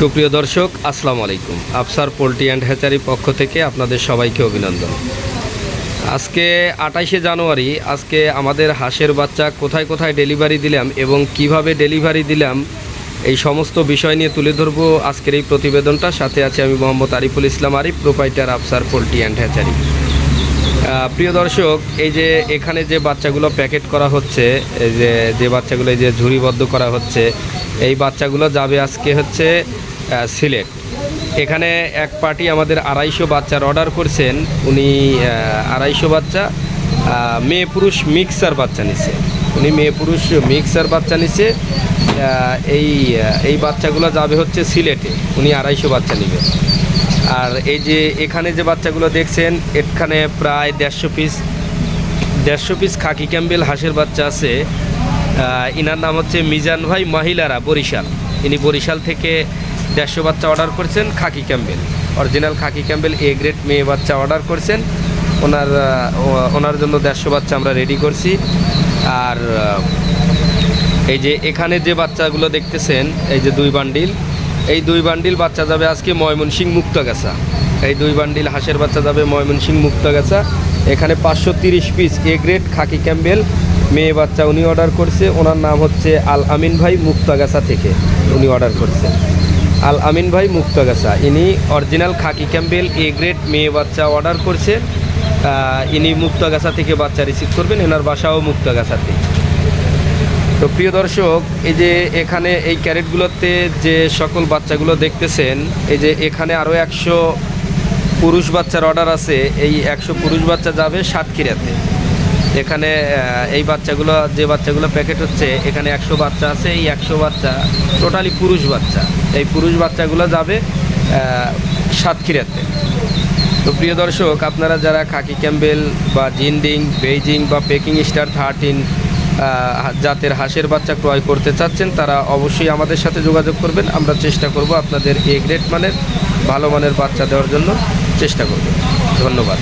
সুপ্রিয় দর্শক, আসসালামু আলাইকুম। আফসার পোলট্রি অ্যান্ড হ্যাচারি পক্ষ থেকে আপনাদের সবাইকে অভিনন্দন। আজকে আঠাইশে জানুয়ারি, আজকে আমাদের হাঁসের বাচ্চা কোথায় কোথায় ডেলিভারি দিলাম এবং কীভাবে ডেলিভারি দিলাম, এই সমস্ত বিষয় নিয়ে তুলে ধরবো আজকের এই প্রতিবেদনটা। সাথে আছে আমি Mohammad Ariful Islam Arif, proprietor Afsar poultry and hatchery. প্রিয় দর্শক, এই যে এখানে যে বাচ্চাগুলো প্যাকেট করা হচ্ছে, এই যে যে বাচ্চাগুলো এই যে ঝুড়িবদ্ধ করা হচ্ছে, এই বাচ্চাগুলো যাবে আজকে হচ্ছে সিলেট। এখানে এক পার্টি আমাদের আড়াইশো বাচ্চার অর্ডার করছেন। উনি আড়াইশো বাচ্চা মেয়ে পুরুষ মিক্সার বাচ্চা নিচ্ছে উনি মেয়ে পুরুষ মিক্সার বাচ্চা নিছে এই এই বাচ্চাগুলো যাবে হচ্ছে সিলেটে। উনি আড়াইশো বাচ্চা নেবে। আর এই যে এখানে যে বাচ্চাগুলো দেখছেন, এখানে প্রায় দেড়শো পিস দেড়শো পিস খাকি ক্যাম্বেল হাঁসের বাচ্চা আছে। ইনার নাম হচ্ছে মিজান ভাই মহিলারা, বরিশাল। ইনি বরিশাল থেকে দেড়শো বাচ্চা অর্ডার করছেন khaki Campbell. Original khaki Campbell A grade মেয়ে বাচ্চা অর্ডার করছেন। ওনার ওনার জন্য দেড়শো বাচ্চা আমরা রেডি করছি। আর এই যে এখানে যে বাচ্চাগুলো দেখতেছেন, এই যে দুই বান্ডিল এই দুই বান্ডিল বাচ্চা যাবে আজকে ময়মনসিং মুক্তাগাছা। এই দুই বান্ডিল হাঁসের বাচ্চা যাবে ময়মনসিং মুক্তাগাছা। এখানে পাঁচশো তিরিশ piece A grade khaki Campbell. মেয়ে বাচ্চা উনি অর্ডার করছে। ওনার নাম হচ্ছে আল আমিন ভাই মুক্তাগাছা থেকে উনি অর্ডার করছে। আল আমিন ভাই মুক্তাগাছা, ইনি original khaki Campbell A grade মেয়ে বাচ্চা অর্ডার করছে। ইনি মুক্তাগাছা থেকে বাচ্চা রিসিভ করবেন। এনার বাসাও মুক্তাগাছাতে। তো প্রিয় দর্শক, এই যে এখানে এই ক্যারেটগুলোতে যে সকল বাচ্চাগুলো দেখতেছেন, এই যে এখানে আরও একশো পুরুষ বাচ্চার অর্ডার আছে। এই একশো পুরুষ বাচ্চা যাবে সাতক্ষীরাতে এখানে এই বাচ্চাগুলো, যে বাচ্চাগুলো প্যাকেট হচ্ছে, এখানে একশো বাচ্চা আছে, এই একশো বাচ্চা টোটালি পুরুষ বাচ্চা। এই পুরুষ বাচ্চাগুলো যাবে সাতক্ষীরাতে তো প্রিয় দর্শক, আপনারা যারা খাকি ক্যাম্বেল বা জিন্ডিং, বেইজিং বা পেকিং স্টার থার্টিন জাতের হাঁসের বাচ্চা ক্রয় করতে চাচ্ছেন, তারা অবশ্যই আমাদের সাথে যোগাযোগ করবেন। আমরা চেষ্টা করব আপনাদের এ গ্রেড মানের, ভালো মানের বাচ্চা দেওয়ার জন্য চেষ্টা করব। ধন্যবাদ।